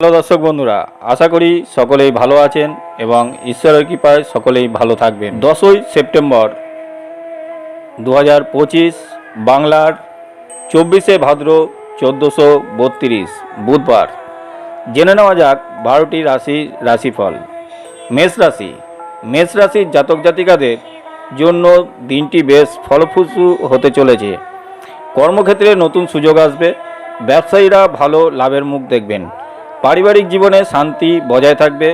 Hello দর্শক বন্ধুরা, আশা করি সকলেই ভালো আছেন এবং ঈশ্বরের কৃপায় সকলেই ভালো থাকবেন। দশই সেপ্টেম্বর দু হাজার পঁচিশ, বাংলার চব্বিশে ভাদ্র চোদ্দোশো বত্রিশ, বুধবার। জেনে নেওয়া যাক বারোটি রাশি রাশিফল। মেষ রাশি। মেষ রাশির জাতক জাতিকাদের জন্য দিনটি বেশ ফলপ্রসূ হতে চলেছে। কর্মক্ষেত্রে নতুন সুযোগ আসবে। ব্যবসায়ীরা ভালো লাভের মুখ দেখবেন। পারিবারিক জীবনে শান্তি বজায় থাকবে,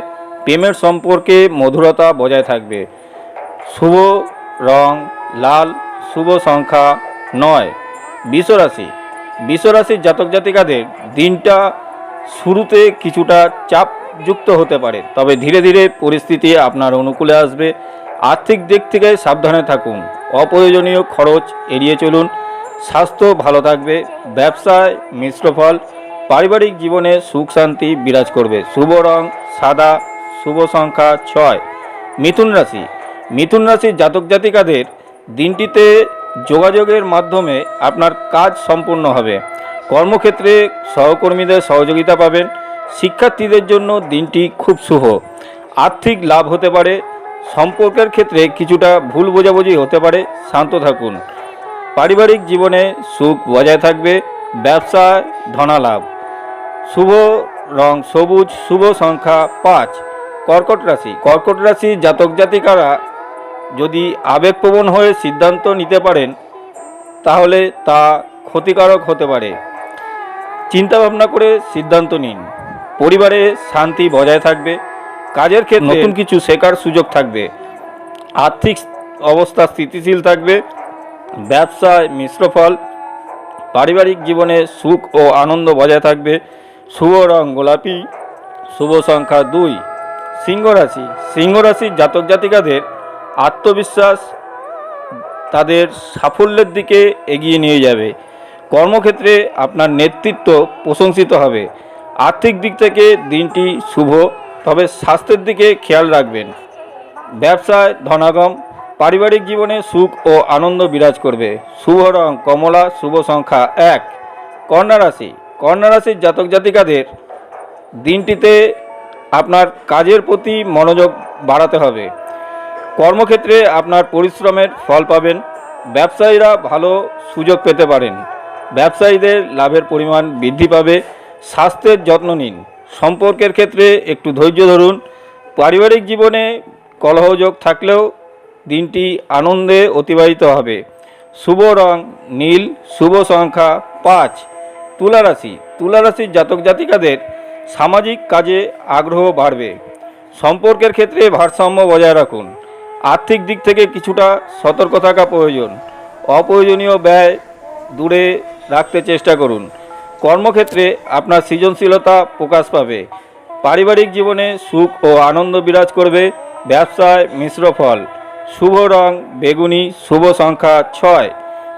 প্রেমের সম্পর্কে মধুরতা বজায় থাকবে। শুভ রং, লাল, শুভ সংখ্যা নয়। বিশ্বরাশি। বিশ্বরাশির জাতক জাতিকাদের দিনটা শুরুতে কিছুটা চাপযুক্ত হতে পারে, তবে ধীরে ধীরে পরিস্থিতি আপনার অনুকূলে আসবে। আর্থিক দিক থেকে সাবধানে থাকুন। অপ্রয়োজনীয় খরচ এড়িয়ে চলুন। স্বাস্থ্য ভালো থাকবে। ব্যবসায় মিশ্র ফল। পারিবারিক জীবনে সুখ শান্তি বিরাজ করবে। শুভ রং, সাদা, শুভ সংখ্যা ছয়। মিথুন রাশি। মিথুন রাশির জাতক জাতিকাদের দিনটিতে যোগাযোগের মাধ্যমে আপনার কাজ সম্পূর্ণ হবে। কর্মক্ষেত্রে সহকর্মীদের সহযোগিতা পাবেন। শিক্ষার্থীদের জন্য দিনটি খুব শুভ। আর্থিক লাভ হতে পারে। সম্পর্কের ক্ষেত্রে কিছুটা ভুল বোঝাবুঝি হতে পারে। শান্ত থাকুন। পারিবারিক জীবনে সুখ বজায় থাকবে। ব্যবসায় ধনালাভ। শুভ রং সবুজ, শুভ সংখ্যা পাঁচ। কর্কট রাশি। কর্কট রাশি জাতক জাতিকারা যদি আবেগপ্রবণ হয়ে সিদ্ধান্ত নিতে পারেন, তাহলে তা ক্ষতিকারক হতে পারে। চিন্তা ভাবনা করে সিদ্ধান্ত নিন। পরিবারে শান্তি বজায় থাকবে। কাজের ক্ষেত্রে নতুন কিছু শেখার সুযোগ থাকবে। আর্থিক অবস্থা স্থিতিশীল থাকবে। ব্যবসায় মিশ্র ফল পারিবারিক জীবনে সুখ ও আনন্দ বজায় থাকবে। শুভ রং গোলাপি, শুভ সংখ্যা দুই, সিংহ রাশি। সিংহ রাশির জাতক জাতিকাদের আত্মবিশ্বাস তাদের সাফল্যের দিকে এগিয়ে নিয়ে যাবে। কর্মক্ষেত্রে আপনার নেতৃত্ব প্রশংসিত হবে। আর্থিক দিক থেকে দিনটি শুভ, তবে স্বাস্থ্যের দিকে খেয়াল রাখবেন। ব্যবসায় ধনাগম, পারিবারিক জীবনে সুখ ও আনন্দ বিরাজ করবে। শুভ রং কমলা, শুভ সংখ্যা এক। কন্যা রাশি কন্যা রাশির জাতক জাতিকাদের দিনটিতে আপনার কাজের প্রতি মনোযোগ বাড়াতে হবে। কর্মক্ষেত্রে আপনার পরিশ্রমের ফল পাবেন, ব্যবসায়ীরা ভালো সুযোগ পেতে পারেন। ব্যবসায়ীদের লাভের পরিমাণ বৃদ্ধি পাবে, স্বাস্থ্যের যত্ন নিন। সম্পর্কের ক্ষেত্রে একটু ধৈর্য ধরুন। পারিবারিক জীবনে কলহযোগ থাকলেও দিনটি আনন্দে অতিবাহিত হবে। শুভ রং নীল, শুভ সংখ্যা পাঁচ। তুলা রাশি তুলা রাশির জাতক জাতিকাদের সামাজিক কাজে আগ্রহ বাড়বে। সম্পর্কের ক্ষেত্রে ভারসাম্য বজায় রাখুন। আর্থিক দিক থেকে কিছুটা সতর্ক থাকা প্রয়োজন। অপ্রয়োজনীয় ব্যয় দূরে রাখতে চেষ্টা করুন। কর্মক্ষেত্রে আপনার সৃজনশীলতা প্রকাশ পাবে। পারিবারিক জীবনে সুখ ও আনন্দ বিরাজ করবে। ব্যবসায় মিশ্র ফল। শুভ রং, বেগুনি, শুভ সংখ্যা ছয়।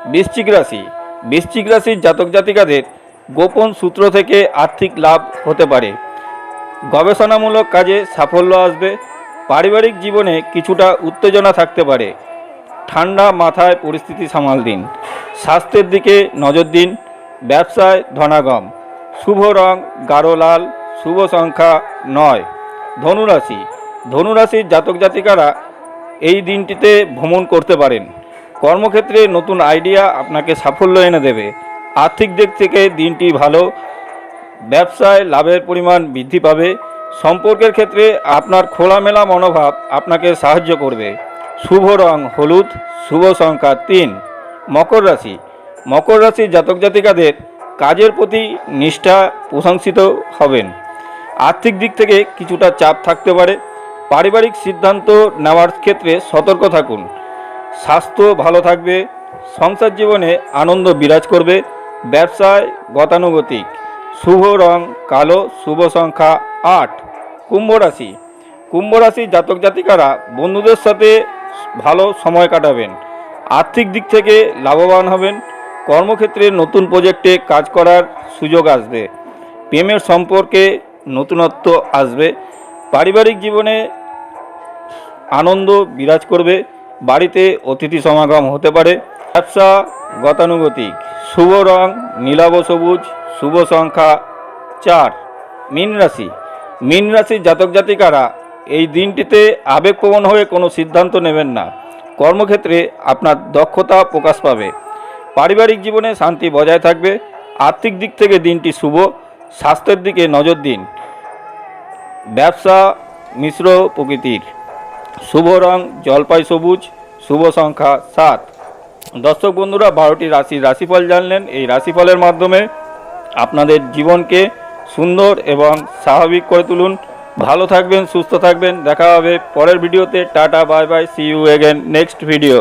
বৃশ্চিক রাশি। বৃশ্চিক রাশির জাতক জাতিকাদের গোপন সূত্র থেকে আর্থিক লাভ হতে পারে। গবেষণামূলক কাজে সাফল্য আসবে। পারিবারিক জীবনে কিছুটা উত্তেজনা থাকতে পারে। ঠান্ডা মাথায় পরিস্থিতি সামাল দিন। স্বাস্থ্যের দিকে নজর দিন। ব্যবসায় ধনাগম। শুভ রং গাঢ় লাল, শুভ সংখ্যা নয়। ধনুরাশি। ধনুরাশির জাতক জাতিকারা এই দিনটিতে ভ্রমণ করতে পারেন। কর্মক্ষেত্রে নতুন আইডিয়া আপনাকে সাফল্য এনে দেবে। আর্থিক দিক থেকে দিনটি ভালো, ব্যবসায় লাভের পরিমাণ বৃদ্ধি পাবে, সম্পর্কের ক্ষেত্রে আপনার খোলামেলা মনোভাব আপনাকে সাহায্য করবে। শুভ রং হলুদ, শুভ সংখ্যা তিন। মকর রাশি। মকর রাশির জাতক জাতিকাদের কাজের প্রতি নিষ্ঠা প্রশংসিত হবেন। আর্থিক দিক থেকে কিছুটা চাপ থাকতে পারে। পারিবারিক সিদ্ধান্ত নেওয়ার ক্ষেত্রে সতর্ক থাকুন। স্বাস্থ্য ভালো থাকবে। সংসার জীবনে আনন্দ বিরাজ করবে। ব্যবসায় গতানুগতিক। শুভ রং কালো, শুভ সংখ্যা আট। কুম্ভ রাশি। কুম্ভ রাশির জাতক জাতিকারা বন্ধুদের সাথে ভালো সময় কাটাবেন। আর্থিক দিক থেকে লাভবান হবেন। কর্মক্ষেত্রে নতুন প্রজেক্টে কাজ করার সুযোগ আসবে। প্রেমের সম্পর্কে নতুনত্ব আসবে। পারিবারিক জীবনে আনন্দ বিরাজ করবে। বাড়িতে অতিথি সমাগম হতে পারে। ব্যবসা গতানুগতিক। শুভ রং, নীলাভ সবুজ, শুভ সংখ্যা চার। মীন রাশি। মীন রাশির জাতক জাতিকারা এই দিনটিতে আবেগপ্রবণ হয়ে কোনো সিদ্ধান্ত নেবেন না। কর্মক্ষেত্রে আপনার দক্ষতা প্রকাশ পাবে। পারিবারিক জীবনে শান্তি বজায় থাকবে। আর্থিক দিক থেকে দিনটি শুভ। স্বাস্থ্যের দিকে নজর দিন। ব্যবসা মিশ্র প্রকৃতির। শুভ রং, জলপাই সবুজ, শুভ সংখ্যা সাত। দর্শক বন্ধুরা, বারোটি রাশির রাশিফল জানলেন। এই রাশিফলের মাধ্যমে আপনাদের জীবনকে সুন্দর এবং স্বাভাবিক করে তুলুন। ভালো থাকবেন, সুস্থ থাকবেন। দেখা হবে পরের ভিডিওতে। Tata, bye bye see you again next video